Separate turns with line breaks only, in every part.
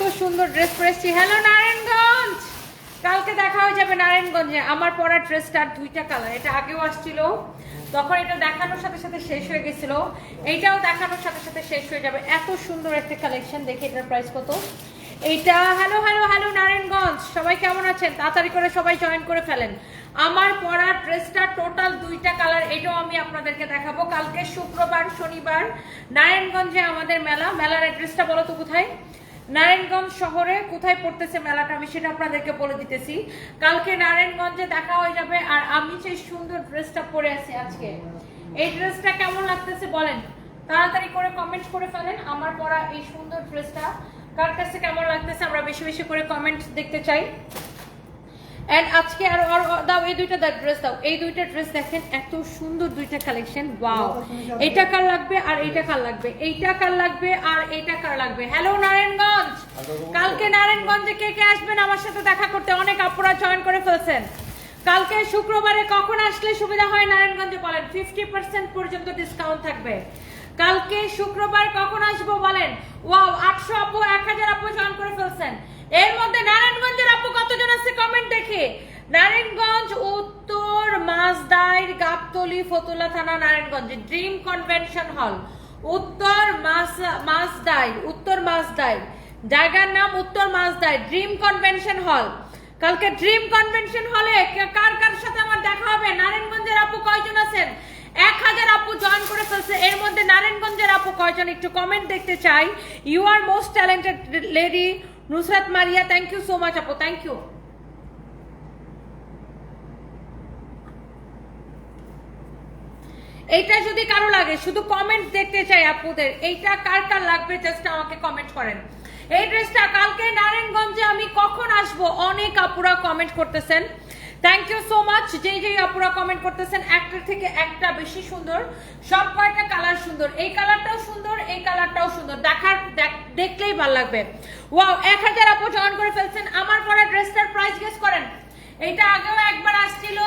এত সুন্দর ড্রেস পরেছি। হ্যালো নারায়ণগঞ্জ! কালকে দেখা হয়ে যাবে নারায়ণগঞ্জে। আমার পরা ড্রেসটার দুইটা কালার। এটা আগেও আসছিল, তখন এটা দেখানোর সাথে সাথে শেষ হয়ে গেছিল। এইটাও দেখানোর সাথে সাথে শেষ হয়ে যাবে। এত সুন্দর একটা কালেকশন দেখি এটার প্রাইস কত? এইটা হ্যালো হ্যালো হ্যালো নারায়ণগঞ্জ! সবাই কেমন আছেন? তাড়াতাড়ি করে সবাই জয়েন করে ফেলেন। আমার পরা ড্রেসটা টোটাল দুইটা কালার, এটাও আমি আপনাদেরকে দেখাবো। কালকে শুক্রবার, শনিবার, নারায়ণগঞ্জে আমাদের মেলা। মেলার অ্যাড্রেসটা বলো তো কোথায়? নারায়ণগঞ্জ শহরে কোথায় পড়তেছে মেলাটা আমি সেটা আপনাদেরকে বলে দিতেছি। কালকে নারায়ণগঞ্জে দেখা হয়ে যাবে আর আমি সেই সুন্দর ড্রেসটা পরে আছি আজকে, এই ড্রেসটা কেমন লাগতেছে বলেন? তাড়াতাড়ি করে কমেন্ট করে ফেলেন আমার পরা এই সুন্দর ড্রেসটা। কার কাছে কেমন লাগতেছে আমরা বেশি বেশি করে কমেন্ট দেখতে চাই। এন্ড আজকে আর আর দাও এই দুইটা ড্রেস দাও। এই দুইটা ড্রেস দেখেন এত সুন্দর দুইটা কালেকশন ওয়াও এইটা কার লাগবে আর এইটা কার লাগবে? এইটা কার লাগবে আর এইটা কার লাগবে? হ্যালো নারায়ণগঞ্জ! কালকে নারায়ণগঞ্জে কে কে আসবেন আমার সাথে দেখা করতে? অনেক আপুরা জয়েন করে ফেলছেন। কালকে শুক্রবারে কখন আসলে সুবিধা হয় নারায়ণগঞ্জে বলেন? ফিফটি পার্সেন্ট পর্যন্ত ডিসকাউন্ট থাকবে। কালকে শুক্রবার কখন আসব বলেন? ওয়াও আটশো আপু এক হাজার আপু জয়েন করে ফেলছেন। এর মধ্যে নারায়ণগঞ্জের আপু কতজন আছে কমেন্ট দেখে? নারায়ণগঞ্জ, উত্তর মাসদাইর গাবতলি, ফতুল্লা থানা, নারায়ণগঞ্জ ড্রিম কনভেনশন হল উত্তর মাস মাসদাইর উত্তর মাসদাইর জায়গার নাম উত্তর মাসদাইর ড্রিম কনভেনশন হল কালকে ড্রিম কনভেনশন হলে কার কার সাথে আমার দেখা হবে? নারায়ণগঞ্জের আপু কয়জন আছেন? এক হাজার আপু জয়েন করে ফেলছে। এর মধ্যে নারায়ণগঞ্জের আপু কয়জন একটু কমেন্ট দেখতে চাই। You are most talented lady Nusrat Maria thank you so much আপু থ্যাংক ইউ এইটা যদি কারও লাগে, শুধু কমেন্ট দেখতে চাই আপুদের, এইটা কার কার লাগবে জাস্ট আমাকে কমেন্ট করেন। এই ড্রেসটা কালকে নারায়ণগঞ্জে আমি কখন আসব? অনেক আপুরা কমেন্ট করতেছেন। থ্যাংক ইউ সো মাচ যেই যেই আপুরা কমেন্ট করতেছেন, একটা থেকে একটা বেশি সুন্দর, সব কয়টা কালার সুন্দর? এই কালারটাও সুন্দর, এই কালারটাও সুন্দর। দেখার, দেখ- দেখলেই ভালো লাগবে। ওয়াও এক হাজার আপু জয়েন করে ফেলছেন। আমার পরা ড্রেসটার প্রাইস গেস করেন। এটা আগেও একবার আসছিল।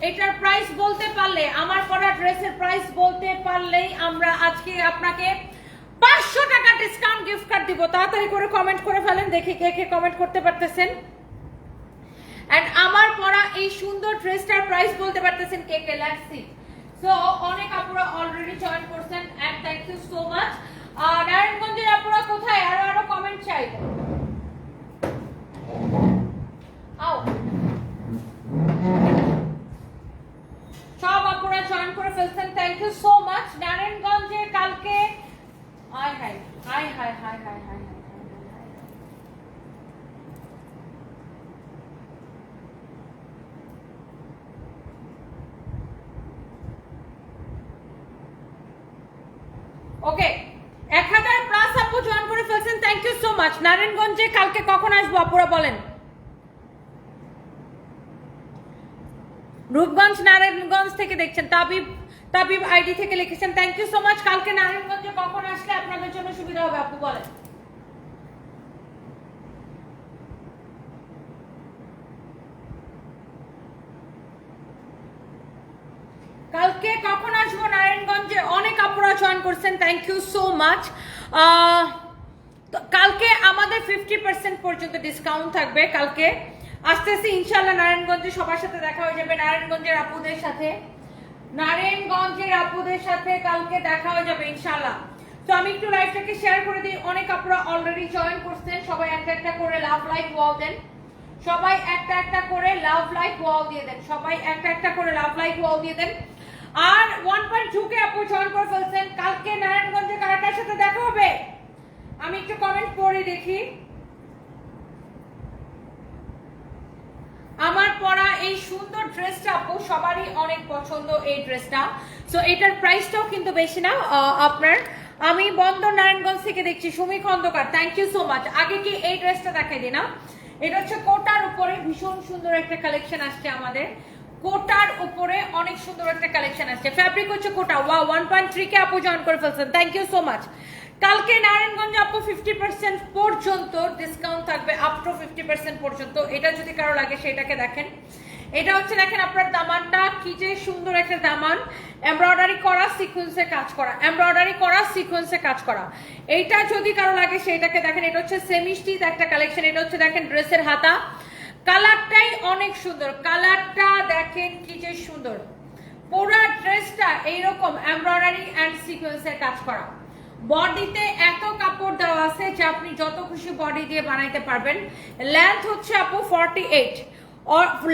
এটার প্রাইস বলতে পারলে, আমার পরা ড্রেসের প্রাইস বলতে পারলেই আমরা আজকে আপনাকে পাঁচশো টাকা ডিসকাউন্ট গিফট কার্ড দিব। তাড়াতাড়ি করে কমেন্ট করে ফেলেন, দেখি কে কে কমেন্ট করতে পারতেছেন। এন্ড আমার পরা এই সুন্দর ড্রেসটার প্রাইস বলতে পারতেছেন কে কে লেটস সি সো অনেক আপুরা অলরেডি জয়েন নারায়ণগঞ্জে কালকে কখন আসব, আপুরা বলেন? রূপগঞ্জ, নারায়ণগঞ্জ থেকে দেখছেন। তাবিব তাবিব আইডি থেকে লিখেছেন থ্যাংক ইউ সো মাচ কালকে নারায়ণগঞ্জে কখন আসলে আপনাদের জন্য সুবিধা হবে, আপু বলেন? কালকে কখন আসব নারায়ণগঞ্জে? অনেক আপুরা জয়েন করছেন। থ্যাংক ইউ সো মাচ কালকে আমাদের ফিফটি পার্সেন্ট পর্যন্ত ডিসকাউন্ট থাকবে কালকে। আস্তে আস্তে ইনশাল্লাহ নারায়ণগঞ্জে, সবার সাথে দেখা হয়ে যাবে নারায়ণগঞ্জের আপুদের সাথে। নারায়ণগঞ্জের আপুদের সাথে কালকে দেখা হয়ে যাবে ইনশাল্লাহ তো আমি একটু লাইভটাকে শেয়ার করে দিই। অনেক আপুরা অলরেডি জয়েন করছেন। সবাই একটা একটা করে লাভ লাইক ওয়াল দেন। সবাই একটা একটা করে লাভ লাইক ওয়াল দিয়ে দেন। সবাই একটা একটা করে লাভ লাইক ওয়াল দিয়ে দেন। আর ওয়ান পয়েন্ট টু কে আপু জয়েন করে ফেলছেন। কালকে নারায়ণগঞ্জে কারাটার সাথে দেখা হবে? আমি একটু কমেন্ট পড়ে দেখি। আমার পরা এই সুন্দর ড্রেসটা আপু, সবারই অনেক পছন্দ এই ড্রেসটা সো এটার প্রাইসটাও কিন্তু বেশি না আপনার। আমি বন্দর নারায়ণগঞ্জ থেকে দেখছি, Sumi Khandakar thank you so much আগে কি এই ড্রেসটা দেখাই দিই না? এটা হচ্ছে কোটার উপরে ভীষণ সুন্দর একটা কালেকশন আসছে আমাদের। কোটার উপরে অনেক সুন্দর একটা কালেকশন আসছে। ফ্যাব্রিক হচ্ছে কোটা। ওয়া ওয়ান পয়েন্ট থ্রি কে আপু জয়েন করে ফেলছেন। থ্যাংক ইউ সো মাচ কালকে নারায়ণগঞ্জ আপু ফিফটি পার্সেন্ট পর্যন্ত ডিসকাউন্ট থাকবে আপ টু ফিফটি পার্সেন্ট পর্যন্ত। এটা যদি কারও লাগে, সেটাকে দেখেন। এটা হচ্ছে দেখেন আপনার দামানটা, কি যে সুন্দর একটা দামান। এমব্রয়ডারি করা সিকোয়েন্সে কাজ করা। এমব্রয়ডারি করা সিকোয়েন্সে কাজ করা। এইটা যদি কারও লাগে সেইটাকে দেখেন। এটা হচ্ছে সেমি স্টিচ একটা কালেকশন এটা হচ্ছে দেখেন ড্রেসের হাতা। কালারটাই অনেক সুন্দর। কালারটা দেখেন কি যে সুন্দর। পুরো ড্রেসটা এইরকম এমব্রয়ডারি অ্যান্ড সিকোয়েন্সের কাজ করা। বডিতে এত কাপড় দেওয়া আছে যে আপনি যত খুশি বডি দিয়ে বানাইতে পারবেন। লেন্থ হচ্ছে আপু ফর্টি এইট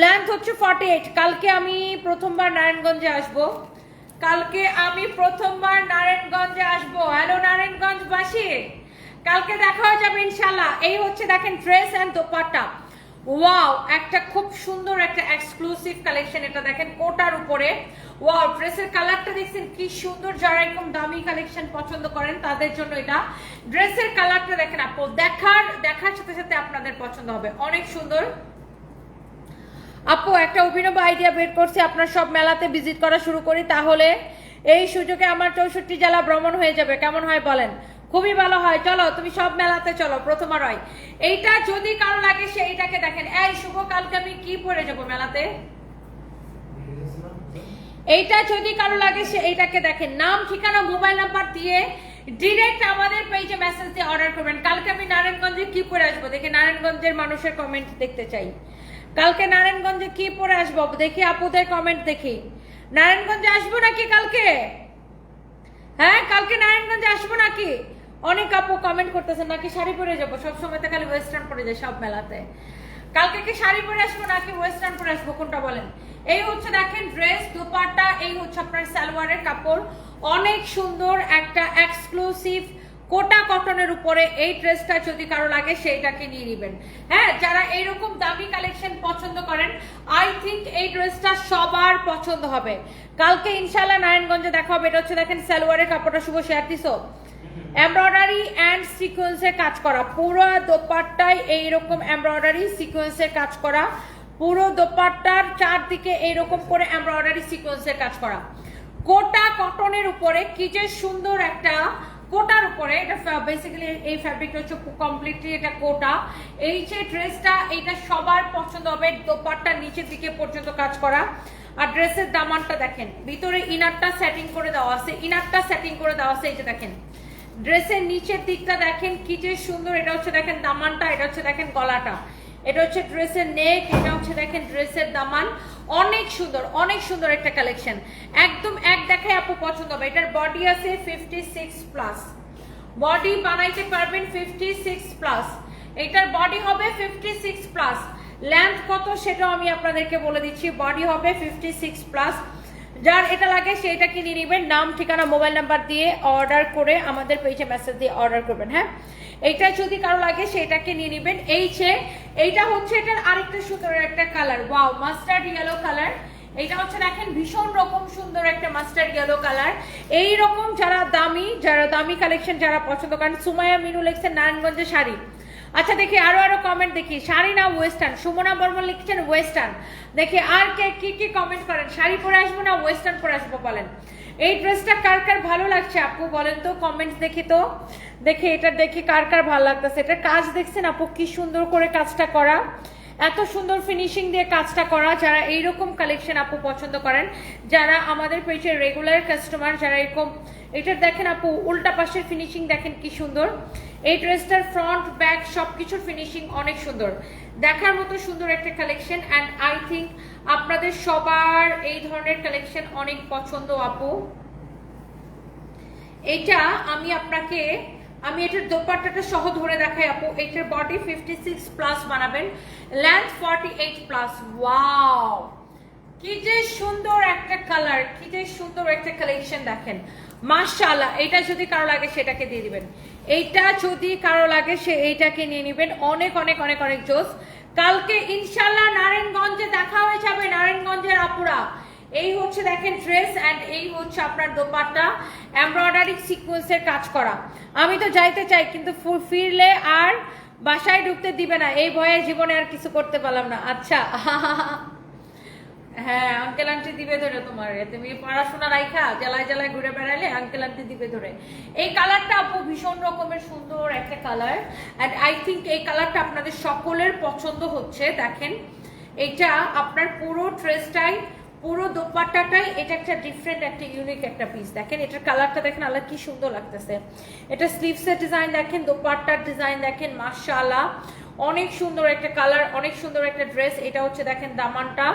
লেন্থ হচ্ছে ফর্টি এইট কালকে আমি প্রথমবার নারায়ণগঞ্জে আসব। কালকে আমি প্রথমবার নারায়ণগঞ্জে আসব। হ্যালো নারায়ণগঞ্জবাসী। কালকে দেখা হয়ে যাবে ইনশাল্লাহ এই হচ্ছে দেখেন ড্রেস অ্যান্ড দোপাট্টা। ওয়াও একটা খুব সুন্দর একটা এক্সক্লুসিভ কালেকশন এটা দেখেন, কোটার উপরে। ওয়াও ড্রেসের কালারটা দেখছেন, কি সুন্দর, যারা এরকম দামি কালেকশন পছন্দ করেন, তাদের জন্য এটা। ড্রেসের কালারটা দেখেন আপু, দেখার দেখার সাথে সাথে আপনাদের পছন্দ হবে। অনেক সুন্দর। আপু, একটা অভিনব আইডিয়া বের করছি, আপনার সব মেলাতে ভিজিট করা শুরু করি, তাহলে এই সুযোগে আমার চৌষট্টি জেলা ভ্রমণ হয়ে যাবে। কেমন হয় বলেন? খুবই ভালো হয়। চলো, তুমি সব মেলাতে চলো প্রথমবার হয়। এইটা যদি কারও লাগে, সে সেইটাকে দেখেন। এই, শুভ, কালকে আমি কি পরে যাব মেলাতে? এইটা যদি কারও লাগে, সে এইটাকে দেখেন। নাম, ঠিকানা, মোবাইল নাম্বার দিয়ে ডিরেক্ট আমাদের পেজে মেসেজ দিয়ে অর্ডার করবেন। কালকে আমি নারায়ণগঞ্জে কি পরে আসব? দেখে, নারায়ণগঞ্জের মানুষের কমেন্ট দেখতে চাই। কালকে নারায়ণগঞ্জে কি পরে আসব? দেখি, আপুদের কমেন্ট দেখি। নারায়ণগঞ্জে আসব নাকি কালকে? হ্যাঁ কালকে নারায়ণগঞ্জে আসব নাকি? অনেক আপু কমেন্ট করতেছেন, নাকি শাড়ি পরে যাব? সবসময় তো খালি ওয়েস্টার্ন পরে যায় সব মেলাতে। কালকে কি শাড়ি পরে আসব, নাকি ওয়েস্টার্ন পরে আসব? কোনটা বলেন? এই হচ্ছে দেখেন ড্রেস দুপাট্টা, এই হচ্ছে আপনার সালোয়ারের কাপড়। অনেক সুন্দর একটা এক্সক্লুসিভ কোটা কটনের উপরে এই ড্রেসটা যদি কারও লাগে, সেইটাকে নিয়ে নেবেন। হ্যাঁ যারা এইরকম দামি কালেকশন পছন্দ করেন আই থিঙ্ক এই ড্রেসটা সবার পছন্দ হবে। কালকে ইনশাল্লাহ নারায়ণগঞ্জে দেখা হবে। এটা হচ্ছে দেখেন সালোয়ারের কাপড়টা, শুভ শেয়ার দিছো? এমব্রয়ডারি অ্যান্ড সিকোয়েন্সের কাজ করা। পুরো দোপাট্টায় এইরকম এমব্রয়ডারি, সিকোয়েন্সের কাজ করা। পুরো দোপাট্টার চারদিকে এইরকম করে এমব্রয়ডারি, সিকোয়েন্সের কাজ করা। কোটা কটনের উপরে কি যে সুন্দর একটা কোটার উপরে, এটা বেসিক্যালি এই ফ্যাব্রিকটা হচ্ছে কমপ্লিটলি এটা কোটা এই যে ড্রেসটা এটা সবার পছন্দ হবে দোপাট্টার নিচের দিকে পর্যন্ত কাজ করা। আর ড্রেসের দামানটা দেখেন, ভিতরে ইনারটা সেটিং করে দেওয়া আছে ইনারটা সেটিং করে দেওয়া আছে, এই যে দেখেন। ড্রেসের নিচের দিকটা দেখেন কি যে সুন্দর, এটা হচ্ছে দেখেন দামানটা, এটা হচ্ছে দেখেন গলাটা। এটা হচ্ছে ড্রেসের নেক, এটা হচ্ছে দেখেন ড্রেসের দামান। অনেক সুন্দর অনেক সুন্দর একটা কালেকশন। একদম এক দেখায় আপু পছন্দ হবে। এটার বডি আছে ফিফটি সিক্স প্লাস বডি বানাইতে পারবেন ফিফটি সিক্স প্লাস এটার বডি হবে ফিফটি সিক্স প্লাস লেন্থ কত সেটাও আমি আপনাদেরকে বলে দিচ্ছি। বডি হবে ফিফটি সিক্স প্লাস যার এটা লাগে সেইটা কিনে নেবেন। নাম, ঠিকানা, মোবাইল নাম্বার দিয়ে অর্ডার করে আমাদের পেজে মেসেজ দিয়ে অর্ডার করবেন হ্যাঁ? এইটা যদি কারও লাগে সেটাকে নিয়ে নেবেন। এই যে, এইটা হচ্ছে এটার আরেকটা সুন্দর একটা colour wow mustard yellow colour এইটা হচ্ছে দেখেন ভীষণ রকম সুন্দর একটা মাস্টার্ড ইয়েলো কালার এই রকম যারা দামি যারা দামি কালেকশন যারা পছন্দ করেন সুমায়া মিনু লিখছেন নারায়ণগঞ্জের শাড়ি। আচ্ছা দেখি আরও আরও কমেন্ট দেখি। শাড়ি না ওয়েস্টার্ন সুমনা বর্মন লিখছেন ওয়েস্টার্ন দেখি আর কে, কি কি কমেন্ট করেন? শাড়ি পরে আসব না ওয়েস্টার্ন পরে আসব বলেন? এই ড্রেসটা কার কার ভালো লাগছে আপু? বলেন তো কমেন্টস দেখি তো। দেখি এটা দেখি কার কার ভালো লাগতেছে। এটা কাজ দেখছেন আপু? কি সুন্দর করে কাজটা করা। এত সুন্দর ফিনিশিং দিয়ে কাজটা করা। যারা এইরকম কালেকশন আপু পছন্দ করেন, যারা আমাদের পেজের রেগুলার কাস্টমার যারা এরকম এটার দেখেন আপু, উল্টা পাশের ফিনিশিং দেখেন কি সুন্দর। এই ড্রেসটার ফ্রন্ট ব্যাক সবকিছুর ফিনিশিং অনেক সুন্দর। দেখার মতো সুন্দর একটা কালেকশন অ্যান্ড আই থিঙ্ক আপনাদের সবার এই ধরনের কালেকশন অনেক পছন্দ আপু। এটা আমি আপনাকে, আমি এটার দোপাট্টাটা সহ ধরে দেখাই আপু। এটার বডি ফিফটি সিক্স প্লাস বানাবেন length forty eight plus wow কি যে সুন্দর একটা কালার কি যে সুন্দর একটা কালেকশন দেখেন। মাশাআল্লাহ, এটা যদি কারও লাগে সেটাকে দিয়ে দিবেন। এইটা যদি কারও লাগে সে এইটাকে নিয়ে নেবেন। অনেক অনেক অনেক অনেক জোস। কালকে ইনশাল্লাহ নারায়ণগঞ্জে দেখা হয়ে যাবে নারায়ণগঞ্জের আপুরা। এই হচ্ছে দেখেন ড্রেস অ্যান্ড এই হচ্ছে আপনার দোপাট্টা এমব্রয়ডারি সিকোয়েন্সের কাজ করা। আমি তো যাইতে চাই, কিন্তু ফিরলে আর বাসায় ঢুকতে দিবে না। এই ভয়ে জীবনে আর কিছু করতে পারলাম না। আচ্ছা। হ্যাঁ আঙ্কেল আন্টি দিবে ধরে তোমার। তুমি পড়াশোনা রাইখা জেলায় জেলায় ঘুরে বেড়ালে আঙ্কেল আন্টি দিবে ধরে। এই কালারটা আপু ভীষণ রকমের সুন্দর একটা কালার অ্যান্ড আই থিঙ্ক এই কালারটা আপনাদের সকলের পছন্দ হচ্ছে, দেখেন। এটা আপনার পুরো ড্রেসটাই, পুরো দোপাট্টাটাই, এটা একটা ডিফারেন্ট একটা ইউনিক একটা পিস দেখেন, এটার কালারটা দেখেন আলাদা কি সুন্দর লাগতেছে। এটা স্লিভসের ডিজাইন দেখেন, দোপাট্টার ডিজাইন দেখেন, মাশাআল্লাহ। অনেক সুন্দর একটা কালার অনেক সুন্দর একটা ড্রেস এটা হচ্ছে দেখেন, দামানটা।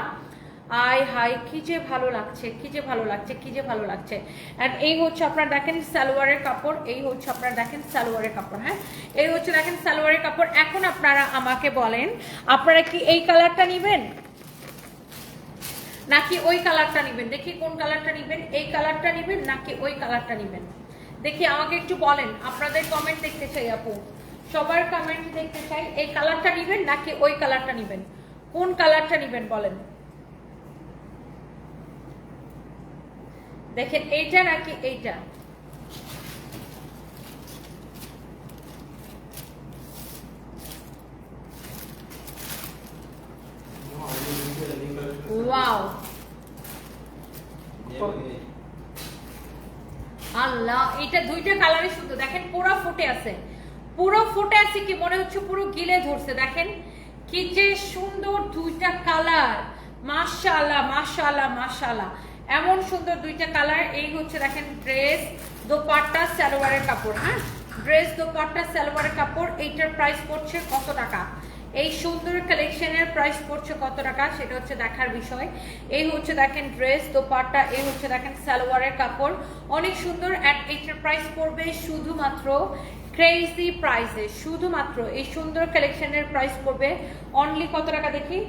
আয় হাই কি যে ভালো লাগছে, কি যে ভালো লাগছে, কি যে ভালো লাগছে। অ্যান্ড এই হচ্ছে আপনার দেখেন সালোয়ারের কাপড়, এই হচ্ছে আপনার দেখেন সালোয়ারের কাপড় হ্যাঁ? এই হচ্ছে দেখেন সালোয়ারের কাপড়। এখন আপনারা আমাকে বলেন, আপনারা কি এই কালারটা নেবেন? নাকি ওই কালারটা নেবেন? দেখি কোন কালারটা নেবেন, এই কালারটা নেবেন, নাকি ওই কালারটা নেবেন? দেখি আমাকে একটু বলেন, আপনাদের কমেন্ট দেখতে চাই আপু। সবার কমেন্ট দেখতে চাই, এই কালারটা নেবেন নাকি ওই কালারটা নেবেন? কোন কালারটা নেবেন বলেন? দেখেন, এইটা নাকি এইটা? ওয়াও আল্লাহ দুইটা কালারই দেখেন, পুরো ফুটে আছে। পুরো ফুটে আছে কি? মনে হচ্ছে পুরো গিলে দেখেন, কি যে সুন্দর দুইটা কালার। এমন সুন্দর দুইটা কালার, এই হচ্ছে দেখেন ড্রেস দোপাট্টা সালোয়ারের কাপড় হ্যাঁ? ড্রেস দোপাট্টা সালোয়ারের কাপড়, এইটার প্রাইস পড়ছে কত টাকা? এই সুন্দর কালেকশনের প্রাইস পড়ছে কত টাকা সেটা হচ্ছে দেখার বিষয়। এই হচ্ছে দেখেন ড্রেস দোপাট্টা, এই হচ্ছে দেখেন সালোয়ারের কাপড়। অনেক সুন্দর অ্যান্ড এইটার প্রাইস পড়বে শুধুমাত্র ক্রেজি প্রাইসে শুধুমাত্র এই সুন্দর কালেকশনের প্রাইস পড়বে। অনলি কত টাকা দেখি?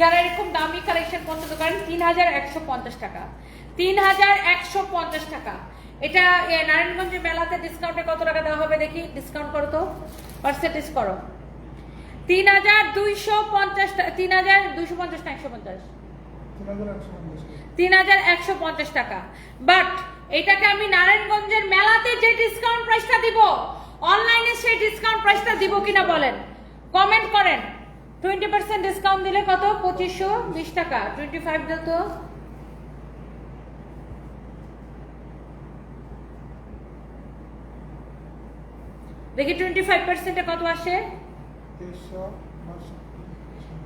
যারা এরকম দামি কালেকশন পছন্দ করেন, তিন হাজার একশো পঞ্চাশ টাকা। তিন হাজার একশো পঞ্চাশ টাকা। এটা নারায়ণগঞ্জের মেলাতে ডিসকাউন্টে কত টাকা দেওয়া হবে দেখি? ডিসকাউন্ট করো তো। পার্সেন্টেজ করো। তিন হাজার দুইশো পঞ্চাশ তিন হাজার দুইশো পঞ্চাশ না একশো পঞ্চাশ? তিন হাজার একশো পঞ্চাশ টাকা। বাট এটাকে আমি নারায়ণগঞ্জের মেলাতে যে ডিসকাউন্ট প্রাইসটা দিব অনলাইনে সেই ডিসকাউন্ট প্রাইসটা দিব কিনা বলেন। কমেন্ট করেন। টোয়েন্টি পার্সেন্ট ডিসকাউন্ট দিলে কত? পঁচিশশো বিশ টাকা। টোয়েন্টি ফাইভ দিল তো দেখি টোয়েন্টি ফাইভ পার্সেন্টে কত আসে?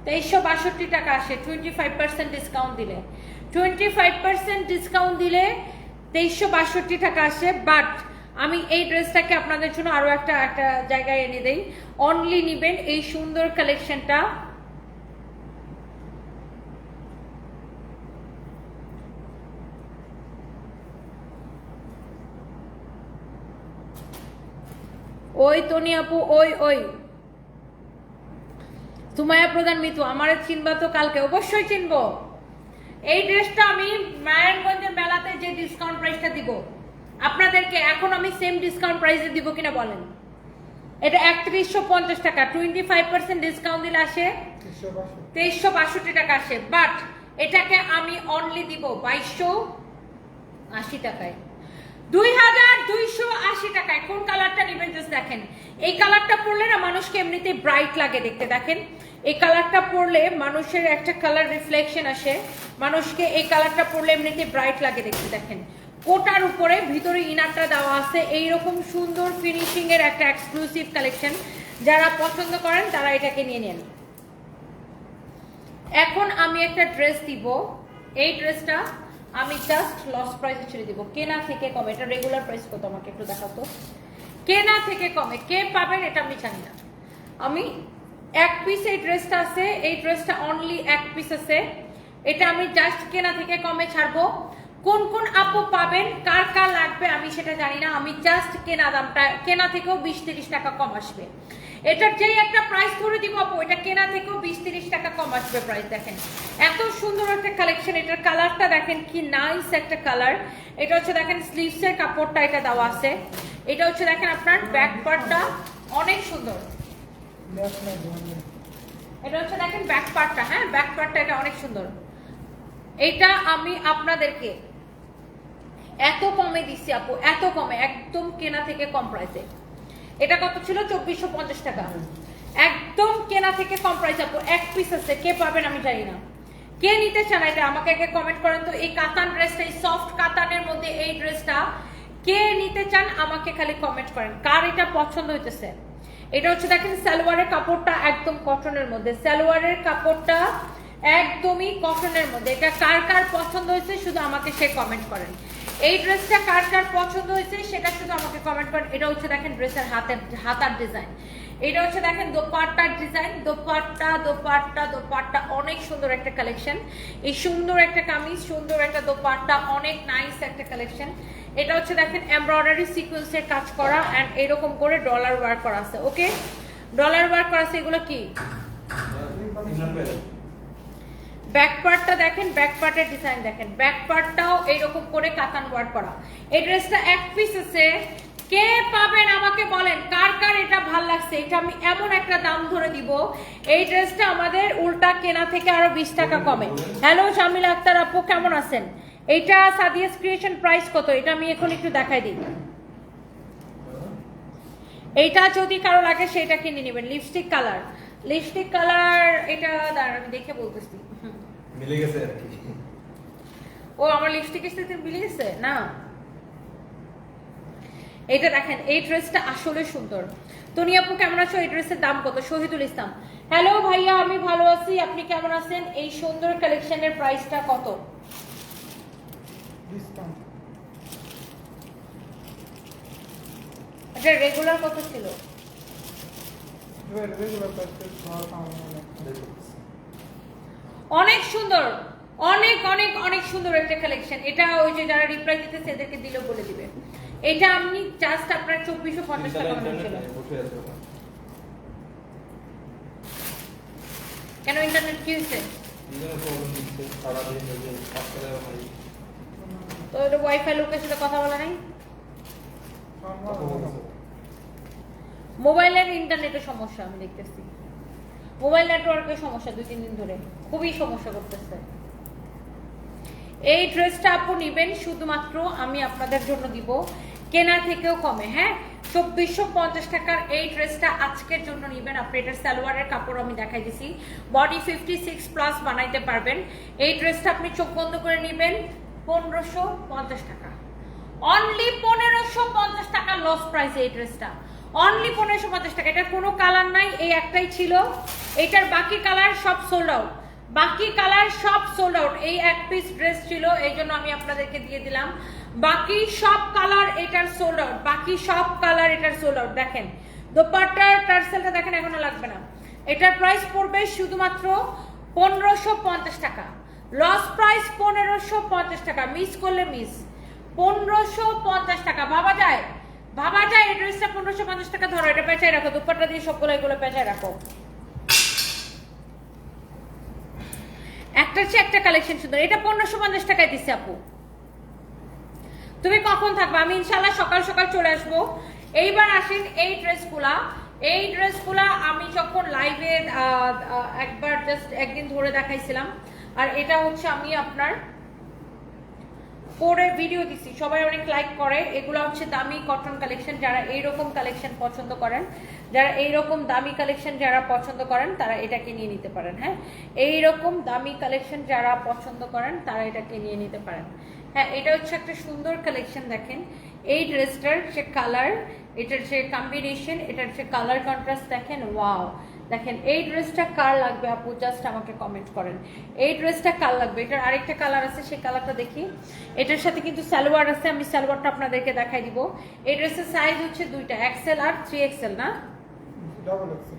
তেইশশো বাষট্টি। টাকা আসে। টোয়েন্টি ফাইভ পার্সেন্ট ডিসকাউন্ট দিলে। টোয়েন্টি ফাইভ পার্সেন্ট ডিসকাউন্ট দিলে তেইশশো বাষট্টি টাকা আসে বাট আমি এই ড্রেসটাকে আপনাদের জন্য আরও একটা একটা জায়গায় এনে দেই। অনলি নিবেন এই সুন্দর কালেকশনটা ওই তনি আপু, ওই ওই। সুমায়া প্রধান মিতু, আমারে চিনবা তো কালকে, অবশ্যই চিনবো। এই ড্রেসটা আমি নারায়ণগঞ্জের মেলাতে যে ডিসকাউন্ট প্রাইসটা দিব। আপনাদেরকে এখন আমি সেম ডিসকাউন্ট প্রাইসে দিব কিনা বলেন? এটা একত্রিশশো পঞ্চাশ টাকা টোয়েন্টি ফাইভ পার্সেন্ট ডিসকাউন্ট দিলে আসে তেইশশো বাষট্টি টাকা আসে। বাট এটাকে আমি অনলি দিব বাইশশো আশি টাকায়। দুই হাজার দুইশো আশি টাকায়। কোন কালারটা নেবেন জাস্ট দেখেন। এই কালারটা পরলে না মানুষকে এমনিতে ব্রাইট লাগে দেখতে, দেখেন। এই কালারটা পরলে মানুষের একটা কালার রিফ্লেকশন আসে। মানুষকে এই কালারটা পরলে এমনিতে ব্রাইট লাগে দেখতে, দেখেন। কোটার উপরে ভিতরে ইনারটা দেওয়া আছে। এইরকম সুন্দর ফিনিশিং এর একটা এক্সক্লুসিভ কালেকশন যারা পছন্দ করেন, তারা এটাকে নিয়ে নেন। এখন আমি একটা ড্রেস দিব। এই ড্রেসটা আমি জাস্ট লস প্রাইসে ছেড়ে দিব। কেনা থেকে কমে। এটা রেগুলার প্রাইস কত? আমাকে একটু দেখাতো কেনা থেকে কমে। কে পাবেন এটা আমি জানি না। আমি এক পিস এই ড্রেসটা আছে। এই ড্রেসটা অনলি এক পিস আছে। এটা আমি জাস্ট কেনা থেকে কমে ছাড়বো। কোন কোন আপু পাবেন, কার কার লাগবে আমি সেটা জানি না। আমি জাস্ট কেনা দামটা, কেনা থেকেও বিশ তিরিশ টাকা কম আসবে। এটার যেই একটা প্রাইস ধরে দিব আপু, এটা কেনা থেকেও বিশ তিরিশ টাকা কম আসবে প্রাইস দেখেন। এত সুন্দর একটা কালেকশন এটার কালারটা দেখেন কি নাইস একটা কালার এটা হচ্ছে দেখেন স্লিভসের কাপড়টা এটা দেওয়া আছে। এটা হচ্ছে দেখেন আপনার ব্যাক পার্টটা অনেক সুন্দর। এটা হচ্ছে দেখেন ব্যাক পার্টটা হ্যাঁ? ব্যাক পার্টটা এটা অনেক সুন্দর। এটা আমি আপনাদেরকে এত কমে দিচ্ছি আপু এত কমে একদম কেনা থেকে কম প্রাইসে এটা কত ছিল? চব্বিশশো পঞ্চাশ টাকা। একদম কেনা থেকে কম প্রাইস আপু এক পিস আছে কে পাবেন আমি জানি না। কে নিতে চান এটা আমাকে আগে কমেন্ট করেন তো এই কাতান ড্রেসটা এই সফট কাতানের মধ্যে এই ড্রেসটা কে নিতে চান আমাকে খালি কমেন্ট করেন। কার এটা পছন্দ হইতেছে? এটা হচ্ছে দেখেন সালোয়ারের কাপড়টা একদম কটনের মধ্যে। সালোয়ারের কাপড়টা একদমই কটনের মধ্যে। এটা কার কার পছন্দ হয়েছে? শুধু আমাকে সে কমেন্ট করেন। এই ড্রেসটা কার কার পছন্দ হয়েছে সেটা শুধু আমাকে কমেন্ট করেন। এটা হচ্ছে দেখেন ড্রেসের হাতের হাতার ডিজাইন এটা হচ্ছে দেখেন দোপাট্টার ডিজাইন দোপাট্টা দোপাট্টা দোপাট্টা অনেক সুন্দর একটা কালেকশন এই সুন্দর একটা কামিজ, সুন্দর একটা দোপাট্টা, অনেক নাইস একটা কালেকশন এটা হচ্ছে দেখেন এমব্রয়ডারি সিকোয়েন্সের কাজ করা অ্যান্ড এরকম করে ডলার ওয়ার্ক করা আছে ওকে ডলার ওয়ার্ক করা আছে এগুলো কি? ব্যাক পার্টটা দেখেন ব্যাক পার্টের ডিজাইন দেখেন। ব্যাক পার্টটাও এইরকম করে কাতান ওয়ার্ক করা। এই ড্রেসটা এক পিস আছে। কে পাবেন আমাকে বলেন, কার কার এটা ভালো লাগছে? এটা আমি এমন একটা দাম ধরে দিব। এই ড্রেসটা আমাদের উল্টা কেনা থেকে আরও বিশ টাকা কমে। হ্যালো শামিল আক্তার আপু, কেমন আছেন? এইটা সাদিয়াস ক্রিয়েশন প্রাইস কত? এটা আমি এখন একটু দেখাই দিই। এইটা যদি কারও লাগে, সেটা কিনে নেবেন। লিপস্টিক কালার লিপস্টিক কালার এটা দাঁড়ান আমি দেখে বলতেছি।
মিলে গেছে আর কি।
ও আমার লিপস্টিকের সাথে মিলে গেছে? না। এটা দেখেন এই ড্রেসটা আসলে সুন্দর। তনি আপু কেমন আছো? এই ড্রেসের দাম কত? শহীদুল ইসলাম। হ্যালো ভাইয়া আমি ভালো আছি। আপনি কেমন আছেন? এই সুন্দর কালেকশনের প্রাইসটা কত? এটা রেগুলার কত ছিল? অনেক সুন্দর, অনেক অনেক অনেক সুন্দর একটা কালেকশন এটা ওই যে যারা রিপ্লাই দিতেছে, এদেরকে দিলেও বলে দিবে। এটা আপনি জাস্ট আপনার চব্বিশশো পঞ্চাশ টাকা কেন ইন্টারনেট কি হয়েছে? তো এটা ওয়াইফাই লোকের সাথে কথা বলা নাই? মোবাইলের ইন্টারনেটের সমস্যা আমি দেখতেছি। মোবাইল নেটওয়ার্কের সমস্যা দুই, তিন দিন ধরে। খুবই সমস্যা করতেছে। এই ড্রেসটা আপু নিবেন, শুধুমাত্র আমি আপনাদের জন্য দিব। কেনা থেকেও কমে হ্যাঁ? চব্বিশশো পঞ্চাশ টাকার এই ড্রেসটা আজকের জন্য নিবেন। আপনি এটার সালোয়ারের কাপড় আমি দেখাই দিছি। বডি ফিফটি সিক্স প্লাস বানাইতে পারবেন। এই ড্রেসটা আপনি চোখ বন্ধ করে নিবেন। পনেরোশো পঞ্চাশ টাকা। অনলি পনেরোশো পঞ্চাশ টাকা লস প্রাইস এই ড্রেসটা। অনলি পনেরোশো পঞ্চাশ টাকা। এটার কোনো কালার নাই, এই একটাই ছিল। এটার বাকি কালার সব সোল্ড আউট বাকি কালার সব সোল্ড আউট এই এক পিস ড্রেস ছিল, এই জন্য আমি আপনাদেরকে দিয়ে দিলাম। বাকি সব কালার এটার সোল্ড আউট বাকি সব কালার এটার সোল্ড আউট দেখেন দোপাট্টার টার্সেলটা দেখেন, এখনও লাগবে না। এটার প্রাইস পড়বে শুধুমাত্র পনেরোশো পঞ্চাশ টাকা। লস প্রাইস পনেরোশো পঞ্চাশ টাকা। মিস করলে মিস পনেরোশো পঞ্চাশ টাকা। ভাবা যায়? ভাবা যায় এই ড্রেসটা পনেরোশো পঞ্চাশ টাকা ধরো। এটা পেঁচায় রাখো। দুপাট্টা দিয়ে সবগুলো এগুলো পেঁচায় রাখো। একটা হচ্ছে একটা কালেকশন সুন্দর। এটা পনেরোশো পঞ্চাশ টাকায় দিচ্ছে আপু। তুমি কখন থাকবে? আমি ইনশাল্লাহ সকাল সকাল চলে আসব। এইবার আসেন এই ড্রেসগুলা। এই ড্রেসগুলা আমি যখন লাইভে একবার জাস্ট একদিন ধরে দেখাইছিলাম। আর এটা হচ্ছে আমি আপনার পরে ভিডিও দিছি। সবাই অনেক লাইক করে। এগুলো হচ্ছে দামি কটন কালেকশন যারা এইরকম কালেকশন পছন্দ করেন। যারা এইরকম দামি কালেকশন যারা পছন্দ করেন, তারা এটাকে নিয়ে নিতে পারেন হ্যাঁ? এইরকম দামি কালেকশন যারা পছন্দ করেন, তারা এটাকে নিয়ে নিতে পারেন। হ্যাঁ এটা হচ্ছে একটা সুন্দর কালেকশন দেখেন। এই ড্রেসটার যে কালার এটার যে কম্বিনেশন এটার যে কালার কন্ট্রাস্ট দেখেন ওয়াও দেখেন এই ড্রেসটা কার লাগবে আপু? জাস্ট আমাকে কমেন্ট করেন। এই ড্রেসটা কার লাগবে? এটার আরেকটা কালার আছে সেই কালারটা দেখি। এটার সাথে কিন্তু সালোয়ার আছে আমি সালোয়ারটা আপনাদেরকে দেখাই দিব। এই ড্রেসের সাইজ হচ্ছে দুইটা এক্সেল আর থ্রি এক্সেল না?
ডাবল এক্সেল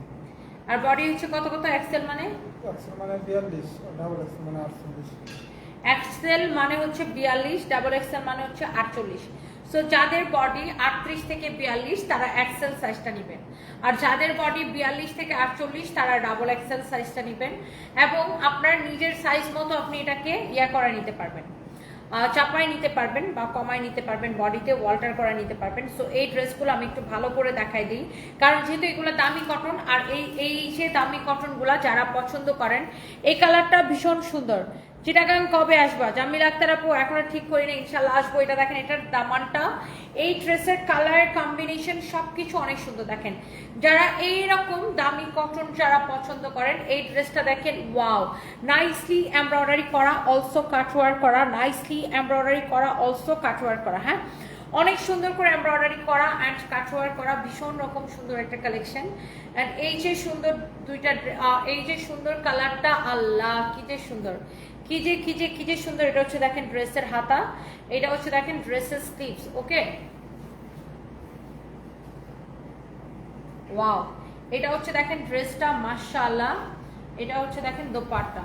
আর বডি হচ্ছে কত কত? এক্সেল মানে?
মানে বিয়াল্লিশ মানে
এক্সেল মানে হচ্ছে বিয়াল্লিশ ডাবল এক্সেল মানে হচ্ছে আটচল্লিশ। সো যাদের বডি আটত্রিশ থেকে বিয়াল্লিশ, তারা এক্সেল সাইজটা নেবেন। আর যাদের বডি বিয়াল্লিশ থেকে আটচল্লিশ, তারা ডাবল এক্সেল সাইজটা নেবেন। এবং আপনার নিজের সাইজ মতো আপনি এটাকে ইয়া করে নিতে পারবেন। চাপায় নিতে পারবেন বা কমায় নিতে পারবেন বডিতে ওয়াল্টার করে নিতে পারবেন। সো এই ড্রেসগুলো আমি একটু ভালো করে দেখাই দিই। কারণ যেহেতু এগুলো দামি কটন আর এই এই যে দামি কটনগুলো যারা পছন্দ করেন, এই কালারটা ভীষণ সুন্দর। চিটাগাং কবে আসবা? জামিল আক্তার আপু, এখনও ঠিক করিনি ইনশাল্লাহ আসব। এটা দেখেন, এটার দামানটা। এই ড্রেসের কালার কম্বিনেশন সবকিছু অনেক সুন্দর দেখেন। যারা এই রকম দামি কটন যারা পছন্দ করেন, এই ড্রেসটা দেখেন ওয়াও নাইসলি এমব্রয়ডারি করা অলসো কাটওয়ার করা নাইসলি এমব্রয়ডারি করা অলসো কাটওয়ার করা হ্যাঁ? অনেক সুন্দর করে এমব্রয়ডারি করা অ্যান্ড কাটওয়ার করা, ভীষণ রকম সুন্দর একটা কালেকশন অ্যান্ড এই যে সুন্দর দুইটা এই যে সুন্দর কালারটা আল্লাহ, কি যে সুন্দর। কি যে কি যে কি যে সুন্দর, এটা হচ্ছে দেখেন ড্রেসের হাতা, এটা হচ্ছে দেখেন ড্রেসের স্লিভস ওকে? ওয়াও, এটা হচ্ছে দেখেন ড্রেসটা, মাশাআল্লাহ, এটা হচ্ছে দেখেন দোপাট্টা।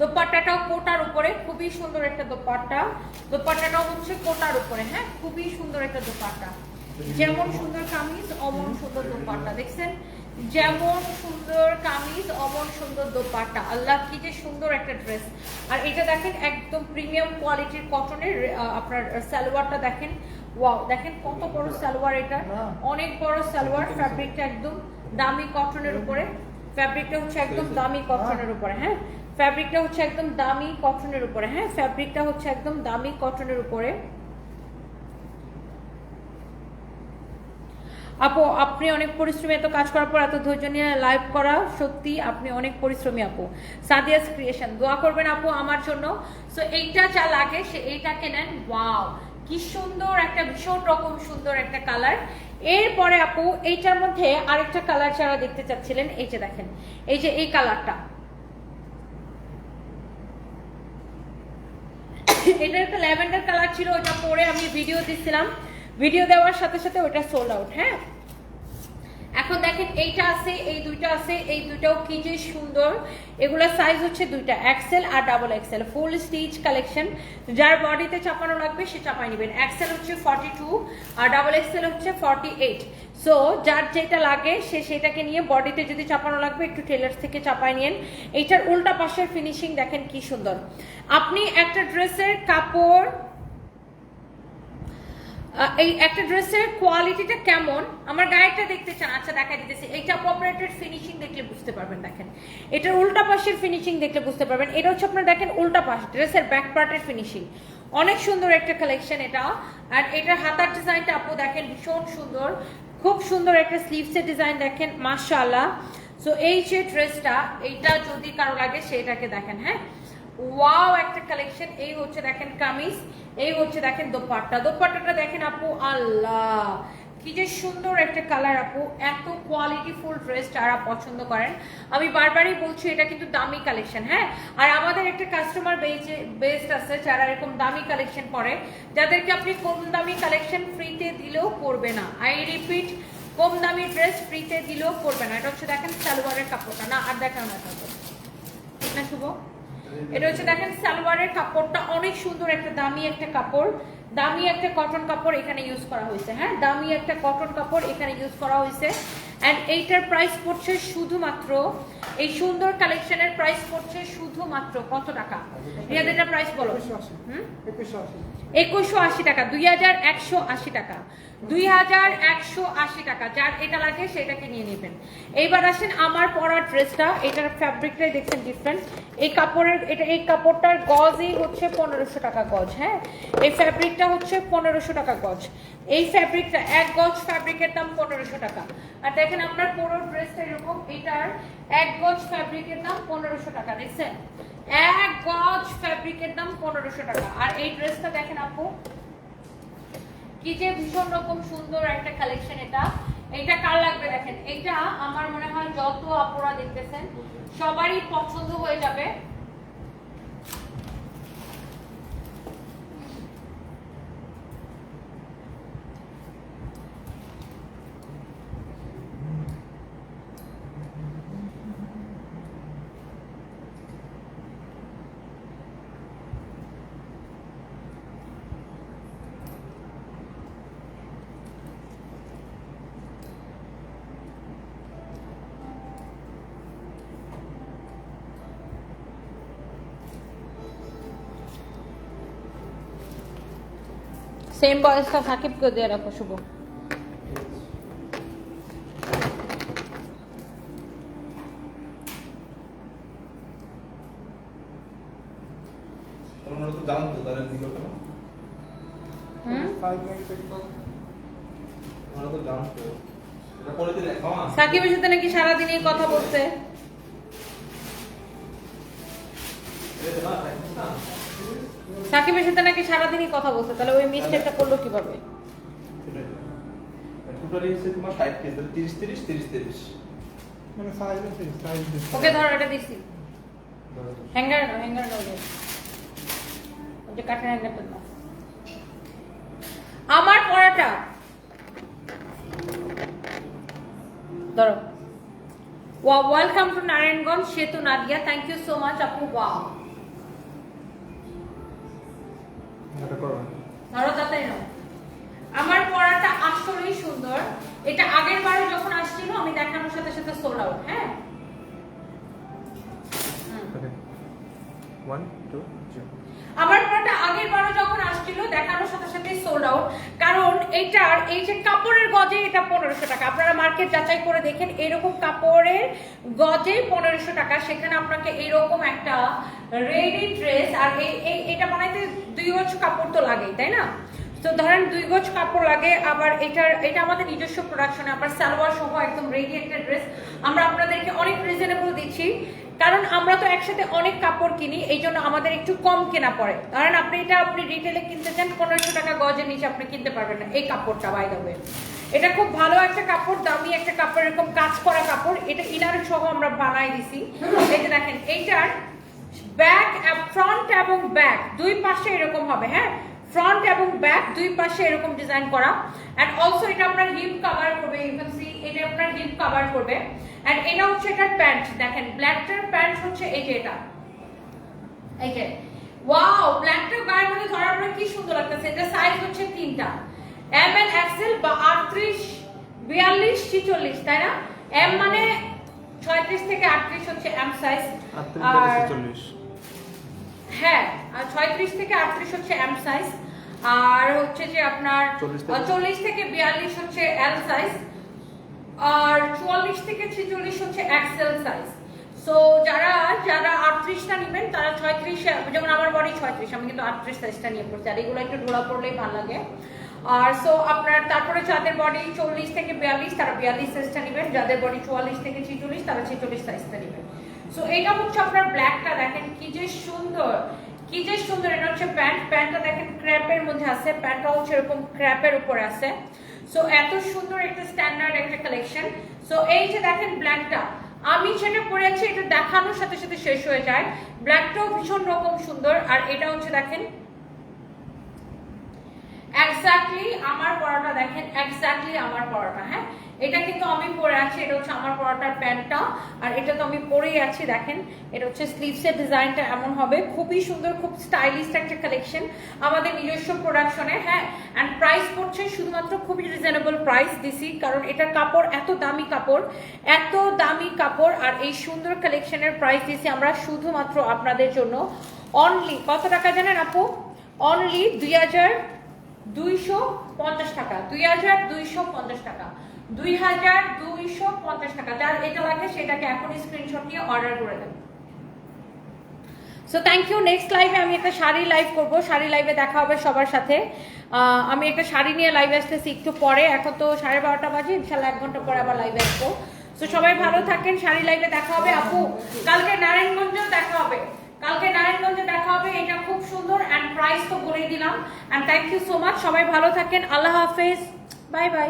দোপাট্টাটাও কোটার উপরে, খুবই সুন্দর একটা দোপাট্টা। দোপাট্টাটাও হচ্ছে কোটার উপরে হ্যাঁ? খুবই সুন্দর একটা দোপাট্টা। যেমন সুন্দর কামিজ, অমন সুন্দর দোপাট্টা, দেখছেন? যেমন সুন্দর কামিজ, অমন সুন্দর দোপাট্টা। আল্লাহ কি যে সুন্দর একটা ড্রেস আর এটা দেখেন একদম প্রিমিয়াম কোয়ালিটির কটনের আপনার সালোয়ারটা দেখেন। ওয়াও দেখেন কত বড় সালোয়ার এটা। অনেক বড় সালোয়ার ফ্যাব্রিকটা একদম দামি কটনের উপরে। ফ্যাব্রিকটা হচ্ছে একদম দামি কটনের উপরে হ্যাঁ? ফ্যাব্রিকটা হচ্ছে একদম দামি কটনের উপরে হ্যাঁ? ফ্যাব্রিকটা হচ্ছে একদম দামি কটনের উপরে। আপু, আপনি অনেক পরিশ্রমী, এত কাজ করার পর এত ধৈর্য নিয়ে লাইভ করা সত্যি আপনি অনেক পরিশ্রমী আপু। সাদিয়াস ক্রিয়েশন দোয়া করবেন আপু আমার জন্য। সো এইটা যা লাগে, সে এইটাকে নেন ওয়াও কি সুন্দর একটা, ভীষণ রকম সুন্দর একটা কালার এরপরে আপু, এইটার মধ্যে আরেকটা কালার যারা দেখতে চাচ্ছিলেন, এই যে দেখেন, এই যে এই কালারটা এটা একটা ল্যাভেন্ডার কালার ছিল, ওটা পরে আমি ভিডিও দিছিলাম। ভিডিও দেওয়ার সাথে সাথে ওটা সোল আউট হ্যাঁ? এখন দেখেন এইটা আছে, এই দুইটা আছে, এই দুইটাও কি যে সুন্দর। এগুলোর সাইজ হচ্ছে দুইটা এক্সেল আর double XL full stitch collection যার বডিতে চাপানো লাগবে, সে চাপাই নেবেন। এক্সেল হচ্ছে ফর্টি টু আর ডাবল এক্সেল হচ্ছে ফর্টি এইট সো যার যেটা লাগে, সে সেটাকে নিয়ে বডিতে যদি চাপানো লাগবে, একটু টেলার্স থেকে চাপাই নিন এইটার উল্টা পাশের ফিনিশিং দেখেন কি সুন্দর। আপনি একটা ড্রেসের কাপড় এই একটা ড্রেসের কোয়ালিটিটা কেমন? আমার গায়েরটা দেখতে চান। আচ্ছা দেখা দিতেছি। এইটা অপারেটেড ফিনিশিং দেখলে বুঝতে পারবেন, দেখেন। এটার উল্টা পাশের ফিনিশিং দেখলে বুঝতে পারবেন। এটা হচ্ছে আপনার, দেখেন, উল্টা পাশ, ড্রেসের ব্যাক পার্টের ফিনিশিং অনেক সুন্দর একটা কালেকশন এটা। আর এটার হাতার ডিজাইনটা আপু দেখেন, ভীষণ সুন্দর। খুব সুন্দর একটা স্লিভসের ডিজাইন দেখেন, মাশাআল্লাহ। সো এই যে ড্রেসটা, এইটা যদি কারও লাগে, সেটাকে দেখেন হ্যাঁ? ওয়াও একটা কালেকশন এই হচ্ছে, দেখেন, কামিজ। এই হচ্ছে দেখেন দোপাট্টা। দোপাট্টাটা দেখেন আপু, আল্লাহ! কি যে সুন্দর একটা কালার আপু, এত কোয়ালিটি ফুল ড্রেস যারা পছন্দ করেন। আমি বারবারই বলছি, এটা কিন্তু দামি কালেকশন হ্যাঁ? আর আমাদের একটা কাস্টমার বেজে বেস্ট আছে যারা এরকম দামি কালেকশন করে যাদেরকে আপনি কম দামি কালেকশন ফ্রিতে দিলেও করবে না। আই রিপিট কম দামি ড্রেস ফ্রিতে দিলেও করবে না। এটা হচ্ছে দেখেন সালোয়ারের কাপড়টা। না, আর দেখানো না, শুভ? এটা হচ্ছে দেখেন সালোয়ারের কাপড়টা অনেক সুন্দর একটা দামি একটা কাপড়। দামি একটা কটন কাপড় এখানে ইউজ করা হয়েছে হ্যাঁ? দামি একটা কটন কাপড় এখানে ইউজ করা হয়েছে। অ্যান্ড এইটার প্রাইস পড়ছে শুধুমাত্র এই সুন্দর কালেকশনের প্রাইস পড়ছে শুধুমাত্র কত টাকা? রিয়াদের প্রাইস বলো।
একুশশো আশি
টাকা দুই হাজার একশো আশি টাকা। দুই হাজার একশো আশি টাকা, যার এটা লাগে সেটাকে নিয়ে নেবেন। এইবার আসেন আমার পরা ড্রেসটা, এটার ফ্যাব্রিকটাই দেখছেন ডিফারেন্ট এই কাপড়ের, এটা, এই কাপড়টার গজই হচ্ছে পনেরোশো টাকা গজ হ্যাঁ? এই ফ্যাব্রিকটা হচ্ছে পনেরোশো টাকা গজ। এই ফ্যাব্রিকটা এক গজ ফ্যাব্রিকের দাম পনেরোশো টাকা। আর দেখেন আপনার পুরো ড্রেসটা এরকম, এটার এক গজ ফ্যাব্রিকের দাম পনেরোশো টাকা, দেখছেন? এক গজ ফ্যাব্রিকের দাম পনেরোশো টাকা। আর এই ড্রেসটা দেখেন আপু কি যে ভীষণ রকম সুন্দর একটা কালেকশন এটা। এটা কার লাগবে দেখেন? এটা আমার মনে হয় যত আপনারা দেখতেছেন, সবারই পছন্দ হয়ে যাবে। সেম বয়সটা সাকিবকে দিয়ে রাখো শুভ সাকিবের সাথে নাকি সারাদিনই কথা বলছে সাকিবের সাথে নাকি সারাদিনই কথা বলছে? তাহলে ওই মিস্টেকটা করল কীভাবে?
টোটালি হচ্ছে তোমার ষাট কেজি তাহলে তিরিশ তিরিশ তিরিশ তিরিশ।
মানে সাইজ আছে সাইজ
ওকে ধরো এটা দিছি। হ্যাঙ্গার হ্যাঙ্গার নাও ওই যে কাঠের হ্যাঙ্গারটা নাও। আমার পড়াটা। ধরো। ওয়া welcome to Narayanganj Setu Nadia. Thank you so much আপু ওয়াও
এটা করো
ধরো তাড়াতাড়ি নাও আমার পড়াটা আসলেই সুন্দর এটা আগের বারে যখন আসছিল আমি দেখানোর সাথে সাথে সোল্ড আউট হ্যাঁ হুম।
ওকে ওয়ান টু জিরো
আমার পড়াটা আগের বারও যখন আসছিল দেখানোর সাথে সাথে সোল্ড আউট কারণ এইটার এই যে কাপড়ের গজে এটা পনেরোশো টাকা। আপনারা মার্কেট যাচাই করে দেখেন, এরকম কাপড়ের গজে পনেরোশো টাকা। সেখানে আপনাকে এরকম একটা রেডি ড্রেস, আর এই এটা বানাইতে দুই গজ কাপড় তো লাগেই, তাই না? তো ধরেন দুই গজ কাপড় লাগে, আবার এটার, এটা আমাদের নিজস্ব প্রোডাকশনে আবার সালোয়ার সহ একদম রেডি একটা ড্রেস আমরা আপনাদেরকে অনেক রিজনেবল দিচ্ছি। কারণ আমরা তো একসাথে অনেক কাপড় কিনি, এই জন্য আমাদের একটু কম কেনা পড়ে। কারণ আপনি, এটা আপনি রিটেলে কিনতে চান, পনেরোশো টাকা গজের নিচে আপনি কিনতে পারবেন না, এই কাপড়টা বাই দ্য এটা খুব ভালো একটা কাপড়, দামি একটা কাপড়, এরকম কাজ করা কাপড়, এটা ইনার সহ আমরা বানাই দিছি। এই যে দেখেন, এইটার ব্যাক ফ্রন্ট এবং ব্যাক দুই পাশে এরকম হবে হ্যাঁ? ফ্রন্ট এবং ব্যাক দুই পাশে এরকম ডিজাইন করা। এন্ড অলসো এটা আপনার হিপ কভার করবে ইউ ক্যান সি এটা আপনার হিপ কভার করবে। এন্ড এটা হচ্ছে এটার প্যান্ট দেখেন ব্ল্যাকটার প্যান্ট হচ্ছে এই যে এটা। এই যে। ওয়াও ব্ল্যাকটার গায়ের মধ্যে ধরার পরে কি সুন্দর লাগতেছে এটা সাইজ হচ্ছে তিনটা। এম এল এক্সেল বা আটত্রিশ বিয়াল্লিশ ছিচল্লিশ তাই না? এম মানে ছয়ত্রিশ থেকে আটত্রিশ হচ্ছে এম সাইজ আর হ্যাঁ আর ছয়ত্রিশ থেকে আটত্রিশ হচ্ছে এম সাইজ আর হচ্ছে যে আপনার
40 থেকে-
চল্লিশ থেকে বিয়াল্লিশ হচ্ছে এল সাইজ আর চুয়াল্লিশ থেকে ছেচল্লিশ হচ্ছে এক্সেল সাইজ সো যারা যারা আটত্রিশটা নেবেন, তারা ছয়ত্রিশ, যেমন আমার বডি ছয়ত্রিশ, আমি কিন্তু আটত্রিশ সাইজটা নিয়ে পড়ছি। আর এগুলো একটু ঢোলা পড়লেই ভালো লাগে। আর সো আপনার, তারপরে যাদের বডি চল্লিশ থেকে বিয়াল্লিশ, তারা বিয়াল্লিশ সাইজটা নেবেন। যাদের বডি চুয়াল্লিশ থেকে ছেচল্লিশ, তারা ছেচল্লিশ সাইজটা নেবেন। সো এটা হচ্ছে আপনার ব্ল্যাকটা দেখেন কি যে সুন্দর, কি যে সুন্দর। এটা হচ্ছে প্যান্ট প্যান্টটা দেখেন ক্র্যাপের মধ্যে আছে। প্যান্টটা হচ্ছে এরকম ক্র্যাপের উপরে আছে। সো এত সুন্দর একটা স্ট্যান্ডার্ড একটা কালেকশন সো এই যে দেখেন ব্ল্যাকটা আমি যেটা পরে আছি এটা দেখানোর সাথে সাথে শেষ হয়ে যায়। ব্ল্যাকটাও ভীষণ রকম সুন্দর, আর এটা হচ্ছে দেখেন এক্স্যাক্টলি আমার পরাটা, দেখেন এক্স্যাক্টলি আমার পরাটা হ্যাঁ? এটা কিন্তু আমি পরে আছি, এটা হচ্ছে আমার পরাটার প্যান্টটা আর এটা তো আমি পরেই আছি, দেখেন, এটা হচ্ছে স্লিভসের ডিজাইনটা এমন হবে, খুবই সুন্দর, খুব স্টাইলিশ একটা কালেকশন আমাদের নিজস্ব প্রোডাকশনে হ্যাঁ? অ্যান্ড প্রাইস পড়ছে শুধুমাত্র খুবই রিজনেবল প্রাইস দিছি, কারণ এটার কাপড়, এত দামি কাপড়, এত দামি কাপড়, আর এই সুন্দর কালেকশনের প্রাইস দিছি আমরা শুধুমাত্র আপনাদের জন্য অনলি কত টাকা জানেন আপু? অনলি দুই হাজার দুইশো পঞ্চাশ টাকা। দুই হাজার দুইশো পঞ্চাশ টাকা। দুই হাজার দুইশো পঞ্চাশ টাকা। যার এটা লাগে সেটাকে এখন স্ক্রিনশট নিয়ে অর্ডার করে দেন সো থ্যাংক ইউ নেক্সট লাইভে আমি একটা শাড়ি লাইভ করব। শাড়ি লাইভে দেখা হবে সবার সাথে। আমি একটা শাড়ি নিয়ে লাইভে আসতেছি একটু পরে। এখন তো সাড়ে বারোটা বাজে। ইনশাল্লাহ এক ঘণ্টা পরে আবার লাইভে আসব। তো সবাই ভালো থাকেন। শাড়ি লাইভে দেখা হবে। আপু, কালকে নারায়ণগঞ্জেও দেখা হবে। কালকে নারায়ণগঞ্জে দেখা হবে, এটা খুব সুন্দর অ্যান্ড প্রাইস তো বলেই দিলাম। And thank you so much সবাই ভালো থাকেন, আল্লাহ হাফেজ বাই বাই